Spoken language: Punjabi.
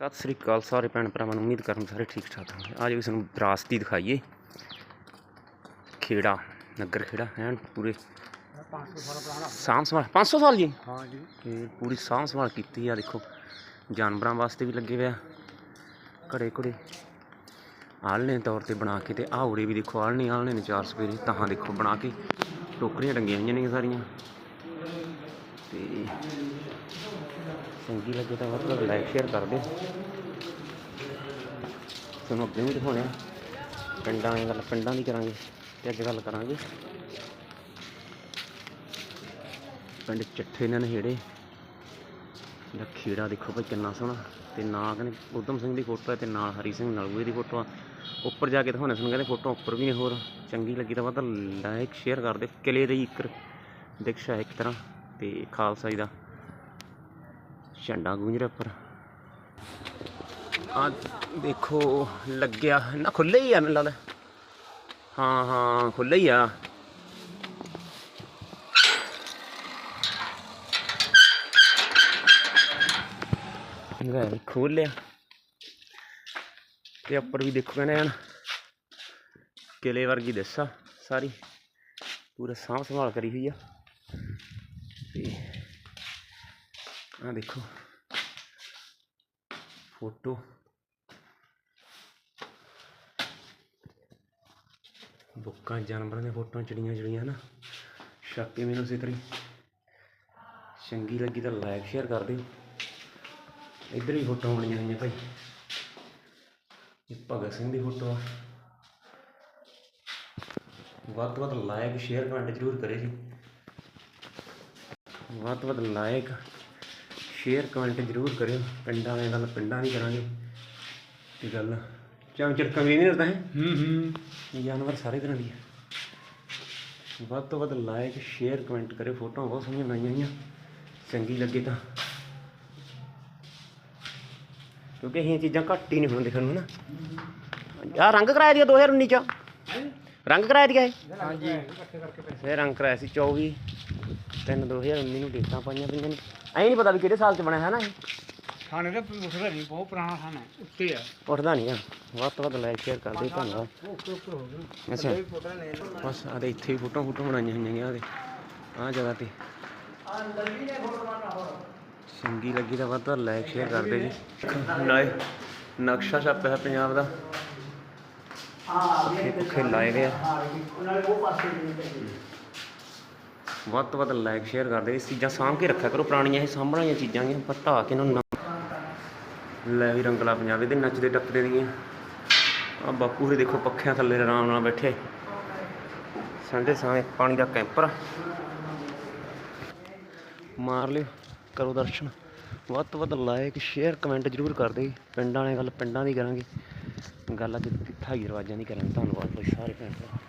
ਸਤਿ ਸ੍ਰੀ ਅਕਾਲ ਸਾਰੇ ਭੈਣ ਭਰਾਵਾਂ ਨੂੰ ਉਮੀਦ ਕਰਨ ਸਾਰੇ ਠੀਕ ਠਾਕ ਹੋਣਗੇ। ਅੱਜ ਵੀ ਤੁਹਾਨੂੰ ਵਿਰਾਸਤੀ ਦਿਖਾਈਏ। ਖੇੜਾ ਨਗਰ ਖੇੜਾ ਐਨ ਪੂਰੇ 500 ਸਾਲ ਪੁਰਾਣਾ ਸਾਂਭ ਸੰਭਾਲ 500 ਸਾਲ ਜੀ? ਹਾਂ ਜੀ। ਤੇ ਪੂਰੀ ਸਾਂਭ ਸੰਭਾਲ ਕੀਤੀ ਆ ਦੇਖੋ ਜਾਨਵਰਾਂ ਵਾਸਤੇ ਵੀ ਲੱਗੇ ਹੋਇਆ ਘੜੇ ਘੜੇ ਆਲਣੇ ਤੌਰ ਤੇ ਬਣਾ ਕੇ ਤੇ ਆਹ ਉਰੇ ਵੀ ਦੇਖੋ ਆਲਣੇ ਆਲਣੇ ਨੇ ਚਾਰ ਸਪੇਰੇ ਤਾਂ ਦੇਖੋ ਬਣਾ ਕੇ ਟੋਕਰੀਆਂ ਟੰਗੀਆਂ ਹੋਈਆਂ ਨੇ ਸਾਰੀਆਂ। ਤੇ ਚੰਗੀ ਲੱਗੇ ਤਾਂ ਮਤਲਬ ਲਾਈਕ ਸ਼ੇਅਰ ਕਰ ਦਿਓ। ਤੁਹਾਨੂੰ ਅੱਗੇ ਵੀ ਦਿਖਾਉਣੇ ਆ। ਪਿੰਡਾਂ ਦੀ ਗੱਲ, ਪਿੰਡਾਂ ਦੀ ਕਰਾਂਗੇ ਤੇ ਅੱਜ ਗੱਲ ਕਰਾਂਗੇ। ਪਿੰਡ ਚੱਠੇ ਨੇ ਨਹੇੜੇ ਦਾ ਖੇੜਾ ਦੇਖੋ ਭਾਈ ਕਿੰਨਾ ਸੋਹਣਾ। ਤੇ ਨਾਲ ਕਹਿੰਦੇ ਉਦਮ ਸਿੰਘ ਦੀ ਫੋਟੋ ਹੈ ਤੇ ਨਾਲ ਹਰੀ ਸਿੰਘ ਨਲੂਏ ਦੀ ਫੋਟੋ ਆ। ਉੱਪਰ ਜਾ ਕੇ ਦਿਖਾਉਣੇ ਸਾਨੂੰ ਕਹਿੰਦੇ ਫੋਟੋ, ਉੱਪਰ ਵੀ ਨੇ ਹੋਰ। ਚੰਗੀ ਲੱਗੀ ਤਾਂ ਵੱਧ ਲਾਈਕ ਸ਼ੇਅਰ ਕਰ ਦਿਓ। ਕਿਲੇ ਦੀ ਇੱਕ ਦਿਕਸ਼ਾ ਹੈ ਇੱਕ ਤਰ੍ਹਾਂ। ਤੇ ਖਾਲਸਾ ਜੀ ਦਾ ਝੰਡਾ ਗੂੰਜ ਰਿਹਾ ਉੱਪਰ। ਆ ਦੇਖੋ, ਲੱਗਿਆ ਨਾ ਖੁੱਲੇ ਹੀ ਆ ਮੈਨੂੰ ਲੱਗਦਾ। ਹਾਂ ਹਾਂ ਖੁੱਲੇ ਹੀ ਆ। ਲੈ ਖੋਲ ਲਿਆ ਤੇ ਉੱਪਰ ਵੀ ਦੇਖੋ ਕਹਿੰਦੇ ਹਨ, ਕਿਲੇ ਵਰਗੀ ਦੱਸਾ ਸਾਰੀ। ਪੂਰਾ ਸਾਂਭ ਸੰਭਾਲ ਕਰੀ ਹੋਈ ਆ। ਆ ਦੇਖੋ। ਫੋਟੋ। ਬੁੱਕਾਂ ਜਾਨਵਰਾਂ ਦੀਆਂ ਫੋਟੋਆਂ ਚਿੜੀਆਂ ਚਿੜੀਆਂ, ਹਨਾ? ਛਾਪੀ ਮੈਨੂੰ ਇਸੇ ਤਰ੍ਹਾਂ ਚੰਗੀ ਲੱਗੀ ਤਾਂ ਲਾਈਕ ਸ਼ੇਅਰ ਕਰ ਦਿਓ। ਇੱਧਰ ਵੀ ਫੋਟੋ ਬਣੀਆਂ ਹੋਈਆਂ ਭਾਈ। ਇਹ ਭਗਤ ਸਿੰਘ ਦੀ ਫੋਟੋ ਆ। ਵੱਧ ਤੋਂ ਵੱਧ ਲਾਈਕ ਸ਼ੇਅਰ ਕਮੈਂਟ ਜ਼ਰੂਰ ਕਰੇ ਜੀ। ਵੱਧ ਤੋਂ ਵੱਧ ਲਾਈਕ ਸ਼ੇਅਰ ਕਮੈਂਟ ਜ਼ਰੂਰ ਕਰਿਓ। ਪਿੰਡਾਂ ਵਾਲੇ ਗੱਲ ਪਿੰਡਾਂ ਦੀ ਕਰਾਂਗੇ। ਇਹ ਗੱਲ ਚਾਂ ਚਿਰਕਾਂ ਵੀ ਨਹੀਂ ਹੁੰਦਾ ਹੈ? ਹੂੰ ਹੂੰ। ਜਾਨਵਰ ਸਾਰੇ ਤਰ੍ਹਾਂ ਦੀ ਹੈ ਵੱਧ ਤੋਂ ਵੱਧ ਲਾਈਕ ਸ਼ੇਅਰ ਕਮੈਂਟ ਕਰਿਓ। ਫੋਟੋਆਂ ਬਹੁਤ ਸੋਹਣੀਆਂ ਬਣਾਈਆਂ ਹੋਈਆਂ। ਚੰਗੀ ਲੱਗੇ ਤਾਂ। ਕਿਉਂਕਿ ਇਹ ਚੀਜ਼ਾਂ ਘੱਟ ਹੀ ਨਹੀਂ ਹੁਣ ਦੇਖਣ ਨੂੰ ਨਾ ਆ ਰੰਗ ਕਰਾਇਆ ਦੀ 2019 ਚ। ਰੰਗ ਕਰਾਇਆ ਦੀ ਇਹ? ਹਾਂ ਜੀ ਇਕੱਠੇ ਕਰਕੇ ਪੈਸੇ ਇਹ ਰੰਗ ਕਰਾਇਆ ਸੀ 24 3 2019 ਨੂੰ ਡੇਟਾਂ ਪਾਈਆਂ ਪਈਆਂ ਨੇ। ਐਂ ਨਹੀਂ ਪਤਾ ਵੀ ਕਿਹੜੇ ਸਾਲ ਚ ਬਣਿਆ ਹੈ ਨਾ ਇਹ? ਥਾਣੇ ਦਾ ਉੱਠਦਾ ਨਹੀਂ ਬਹੁਤ ਪੁਰਾਣਾ ਥਾਣਾ ਹੈ ਉੱਤੇ ਆ। ਉੱਠਦਾ ਨਹੀਂ ਆ। ਵੱਧ ਤੋਂ ਵੱਧ ਲਾਈਕ ਸ਼ੇਅਰ ਕਰ ਦਿਓ ਧੰਨਵਾਦ। ਹੋ ਅੱਛਾ। ਬਸ ਆ ਤੇ ਇੱਥੇ ਵੀ ਫੋਟੋ ਫੋਟੋ ਬਣਾਈਆਂ ਹੋਈਆਂ ਨੇ ਆ ਜਗ੍ਹਾ ਤੇ। ਚੰਗੀ ਲੱਗੀ ਤਾਂ ਵੱਧ ਤੋਂ ਲਾਈਕ ਸ਼ੇਅਰ ਕਰ ਦਿਓ ਜੀ। ਨਾਲੇ ਨਕਸ਼ਾ ਛਾਪਿਆ ਹੈ ਪੰਜਾਬ ਦਾ। ਪੱਖੇ ਪੁੱਖੇ ਲਾਏ ਗਏ ਆ। ਵੱਧ ਤੋਂ ਵੱਧ ਲਾਈਕ ਸ਼ੇਅਰ ਕਰ ਦਿਓ ਇਹ ਚੀਜ਼ਾਂ ਸਾਂਭ ਕੇ ਰੱਖਿਆ ਕਰੋ। ਪੁਰਾਣੀਆਂ ਇਹ ਸਾਂਭਣ ਵਾਲੀਆਂ ਚੀਜ਼ਾਂ ਗੀਆਂ। ਪਰ ਢਾਹ ਕੇ ਇਹਨਾਂ ਨੂੰ ਨਾ- ਲੈ ਵੀ ਰੰਗਲਾ ਪੰਜਾਬ ਇਹਦੇ ਨੱਚਦੇ ਟੱਪਦੇ ਦੀਆਂ। ਆ ਬਾਪੂ ਹੋਰੇ ਦੇਖੋ ਪੱਖਿਆਂ ਥੱਲੇ ਆਰਾਮ ਨਾਲ ਬੈਠੇ। ਸੰਡੇ ਸਾਂ ਪਾਣੀ ਦਾ ਕੈਂਪਰ ਮਾਰ ਲਿਓ। ਕਰੋ ਦਰਸ਼ਨ। ਵੱਧ ਤੋਂ ਵੱਧ ਲਾਈਕ ਸ਼ੇਅਰ ਕਮੈਂਟ ਜ਼ਰੂਰ ਕਰ ਜੀ। ਪਿੰਡਾਂ ਵਾਲੇ ਗੱਲ ਪਿੰਡਾਂ ਦੀ ਕਰਾਂਗੇ। ਗੱਲ ਅੱਜ ਠਾਈ ਰਵਾਜਾਂ ਦੀ ਕਰਾਂਗੇ ਧੰਨਵਾਦ ਬਈ ਸਾਰੇ ਭੈਣ ਭਰਾ।